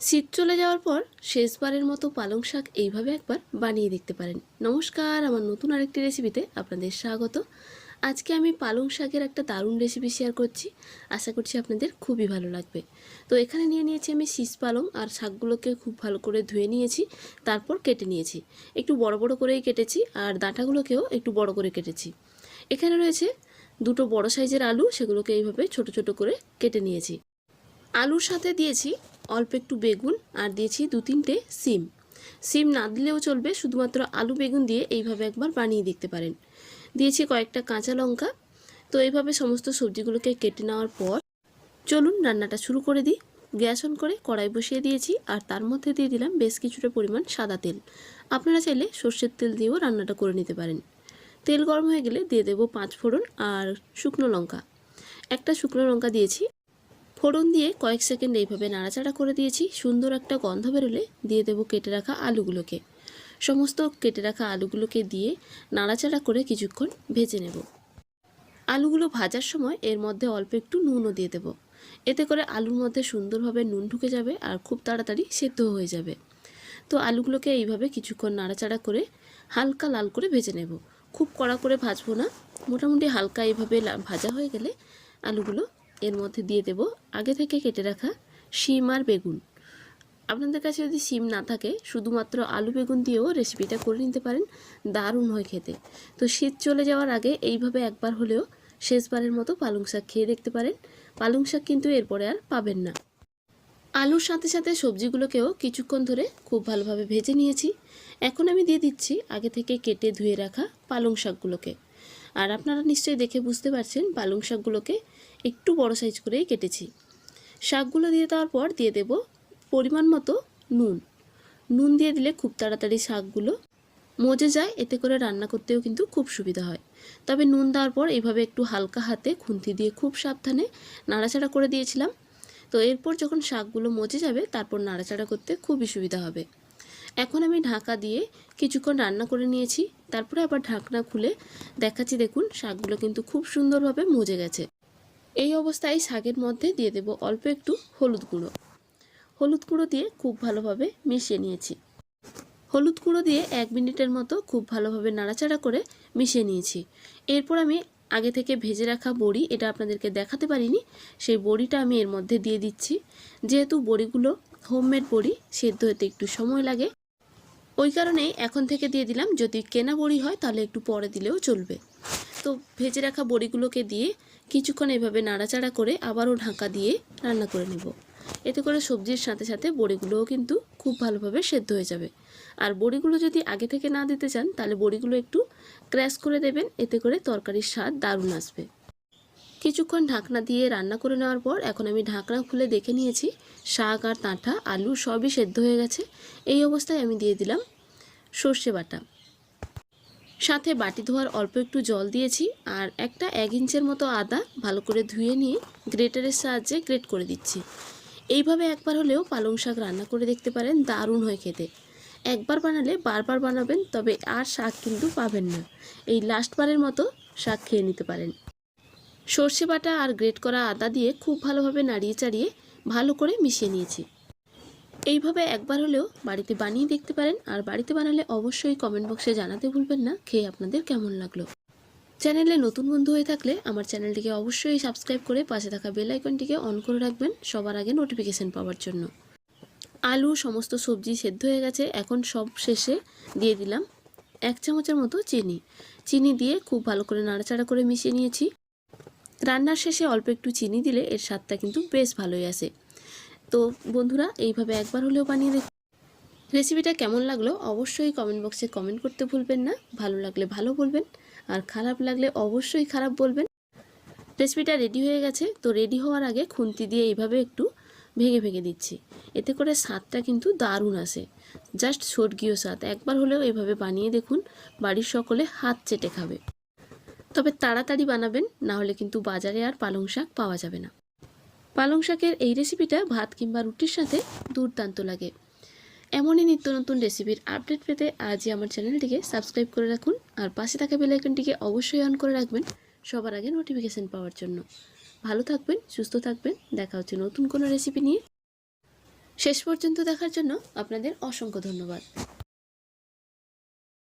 শীত চলে যাওয়ার পর শেষবারের মতো পালং শাক এইভাবে একবার বানিয়ে দেখতে পারেন। নমস্কার, আমার নতুন আরেকটি রেসিপিতে আপনাদের স্বাগত। আজকে আমি পালং শাকের একটা দারুণ রেসিপি শেয়ার করছি। আশা করছি আপনাদের খুবই ভালো লাগবে। তো এখানে নিয়ে নিয়েছি আমি শীষ পালং আর শাকগুলোকে খুব ভালো করে ধুয়ে নিয়েছি, তারপর কেটে নিয়েছি। একটু বড় বড় করেই কেটেছি আর ডাঁটাগুলোকেও একটু বড় করে কেটেছি। এখানে রয়েছে দুটো বড় সাইজের আলু, সেগুলোকে এইভাবে ছোট ছোট করে কেটে নিয়েছি। আলুর সাথে দিয়েছি অল্প একটু বেগুন আর দিয়েছি দু তিনটে সিম। সিম না দিলেও চলবে, শুধুমাত্র আলু বেগুন দিয়ে এইভাবে একবার বানিয়ে দেখতে পারেন। দিয়েছি কয়েকটা কাঁচা লঙ্কা। তো এইভাবে সমস্ত সবজিগুলোকে কেটে নেওয়ার পর চলুন রান্নাটা শুরু করে দিই। গ্যাস অন করে কড়াই বসিয়ে দিয়েছি আর তার মধ্যে দিয়ে দিলাম বেশ কিছুটা পরিমাণ সাদা তেল। আপনারা চাইলে সর্ষের তেল দিয়েও রান্নাটা করে নিতে পারেন। তেল গরম হয়ে গেলে দিয়ে দেবো পাঁচ ফোড়ন আর শুকনো লঙ্কা। একটা শুকনো লঙ্কা দিয়েছি ফোড়ন দিয়ে কয়েক সেকেন্ড এইভাবে নাড়াচাড়া করে দিয়েছি। সুন্দর একটা গন্ধ বেরোলে দিয়ে দেবো কেটে রাখা আলুগুলোকে। সমস্ত কেটে রাখা আলুগুলোকে দিয়ে নাড়াচাড়া করে কিছুক্ষণ ভেজে নেব। আলুগুলো ভাজার সময় এর মধ্যে অল্প একটু নুনও দিয়ে দেবো। এতে করে আলুর মধ্যে সুন্দরভাবে নুন ঢুকে যাবে আর খুব তাড়াতাড়ি সেদ্ধ হয়ে যাবে। তো আলুগুলোকে এইভাবে কিছুক্ষণ নাড়াচাড়া করে হালকা লাল করে ভেজে নেব। খুব কড়া করে ভাজবো না। মোটামুটি হালকা এইভাবে ভাজা হয়ে গেলে আলুগুলো এর মধ্যে দিয়ে দেব। আগে থেকে কেটে রাখা শিম আর বেগুন। আপনাদের কাছে যদি সিম না থাকে, শুধুমাত্র আলু বেগুন দিয়েও রেসিপিটা করে নিতে পারেন। দারুণ হয় খেতে। তো শীত চলে যাওয়ার আগে এইভাবে একবার হলেও শেষবারের মতো পালং শাক খেয়ে দেখতে পারেন। পালং শাক কিন্তু এরপরে আর পাবেন না। আলুর সাথে সাথে সবজিগুলোকেও কিছুক্ষণ ধরে খুব ভালোভাবে ভেজে নিয়েছি। এখন আমি দিয়ে দিচ্ছি আগে থেকে কেটে ধুয়ে রাখা পালং শাকগুলোকে। আর আপনারা নিশ্চয়ই দেখে বুঝতে পারছেন পালং শাকগুলোকে একটু বড় সাইজ করেই কেটেছি। শাকগুলো দিয়ে দেওয়ার পর দিয়ে দেব পরিমাণ মতো নুন। নুন দিয়ে দিলে খুব তাড়াতাড়ি শাকগুলো মজে যায়, এতে করে রান্না করতেও কিন্তু খুব সুবিধা হয়। তবে নুন দেওয়ার পর এইভাবে একটু হালকা হাতে খুন্তি দিয়ে খুব সাবধানে নাড়াচাড়া করে দিয়েছিলাম। তো এরপর যখন শাকগুলো মজে যাবে, তারপর নাড়াচাড়া করতে খুবই সুবিধা হবে। এখন আমি ঢাকা দিয়ে কিছুক্ষণ রান্না করে নিয়েছি। তারপরে আবার ঢাকনা খুলে দেখাচ্ছি, দেখুন, শাকগুলো কিন্তু খুব সুন্দরভাবে মজে গেছে। এই অবস্থায় শাকের মধ্যে দিয়ে দেব অল্প একটু হলুদ গুঁড়ো। হলুদ গুঁড়ো দিয়ে খুব ভালোভাবে মিশিয়ে নিয়েছি। হলুদ গুঁড়ো দিয়ে এক মিনিটের মতো খুব ভালোভাবে নাড়াচাড়া করে মিশিয়ে নিয়েছি। এরপর আমি আগে থেকে ভেজে রাখা বড়ি, এটা আপনাদেরকে দেখাতে পারিনি, সেই বড়িটা আমি এর মধ্যে দিয়ে দিচ্ছি। যেহেতু বড়িগুলো হোমমেড বড়ি, সেদ্ধ হতে একটু সময় লাগে। ওই কারণেই এখন থেকে দিয়ে দিলাম। যদি কেনা বড়ি হয়, তাহলে একটু পরে দিলেও চলবে। তো ভেজে রাখা বড়িগুলোকে দিয়ে কিছুক্ষণ এভাবে নাড়াচাড়া করে আবারও ঢাকা দিয়ে রান্না করে নেব। এতে করে সবজির সাথে সাথে বড়িগুলোও কিন্তু খুব ভালোভাবে সেদ্ধ হয়ে যাবে। আর বড়িগুলো যদি আগে থেকে না দিতে চান, তাহলে বড়িগুলো একটু ক্র্যাশ করে দেবেন। এতে করে তরকারির স্বাদ দারুণ আসবে। কিছুক্ষণ ঢাকনা দিয়ে রান্না করে নেওয়ার পর এখন আমি ঢাকনা খুলে দেখে নিয়েছি, শাক আর তাঁঠা, আলু সবই সেদ্ধ হয়ে গেছে। এই অবস্থায় আমি দিয়ে দিলাম সর্ষে বাটা। সাথে বাটি ধোয়ার অল্প একটু জল দিয়েছি আর একটা এক ইঞ্চের মতো আদা ভালো করে ধুয়ে নিয়ে গ্রেটারের সাহায্যে গ্রেট করে দিচ্ছি। এইভাবে একবার হলেও পালং শাক রান্না করে দেখতে পারেন, দারুণ হয় খেতে। একবার বানালে বারবার বানাবেন, তবে আর শাক কিন্তু পাবেন না। এই লাস্টবারের মতো শাক খেয়ে নিতে পারেন। সর্ষে বাটা আর গ্রেট করা আদা দিয়ে খুব ভালোভাবে নাড়িয়ে চাড়িয়ে ভালো করে মিশিয়ে নিয়েছি। এইভাবে একবার হলেও বাড়িতে বানিয়ে দেখতে পারেন আর বাড়িতে বানালে অবশ্যই কমেন্ট বক্সে জানাতে ভুলবেন না। খেয়ে আপনাদের কেমন লাগল? চ্যানেলে নতুন বন্ধু হয়ে থাকলে আমার চ্যানেলটিকে অবশ্যই সাবস্ক্রাইব করে পাশে থাকা বেল আইকনটিকে অন করে রাখবেন সবার আগে নোটিফিকেশন পাওয়ার জন্য। আলু, সমস্ত সবজি সেদ্ধ হয়ে গেছে। এখন সব শেষে দিয়ে দিলাম এক চামচের মতো চিনি। চিনি দিয়ে খুব ভালো করে নাড়াচাড়া করে মিশিয়ে নিয়েছি। রান্নার শেষে অল্প একটু চিনি দিলে এর স্বাদটা কিন্তু বেশ ভালোই আসে তো বন্ধুরা, এইভাবে একবার হলেও বানিয়ে দেখ। রেসিপিটা কেমন লাগল অবশ্যই কমেন্ট বক্সে কমেন্ট করতে ভুলবেন না। ভালো লাগলে ভালো বলবেন, আর খারাপ লাগলে অবশ্যই খারাপ বলবেন। রেসিপিটা রেডি হয়ে গেছে, তো রেডি হওয়ার আগে খুন্তি দিয়ে এইভাবে একটু ভেঙে ভেঙে দিচ্ছি। এতে করে স্বাদটা কিন্তু দারুণ আসে। জাস্ট স্বর্গীয় স্বাদ। একবার হলেও এভাবে বানিয়ে দেখুন, বাড়ির সকলে হাত চেটে খাবে। তবে তাড়াতাড়ি বানাবেন না হলে কিন্তু বাজারে আর পালং শাক পাওয়া যাবে না। পালং শাকের এই রেসিপিটা ভাত কিংবা রুটির সাথে দুর্দান্ত লাগে। এমনই নিত্য নতুন রেসিপির আপডেট পেতে আজই আমার চ্যানেলটিকে সাবস্ক্রাইব করে রাখুন আর পাশে থাকা বেল আইকনটিকে অবশ্যই অন করে রাখবেন সবার আগে নোটিফিকেশন পাওয়ার জন্য। ভালো থাকবেন, সুস্থ থাকবেন, দেখা হচ্ছে নতুন কোনো রেসিপি নিয়ে। শেষ পর্যন্ত দেখার জন্য আপনাদের অসংখ্য ধন্যবাদ।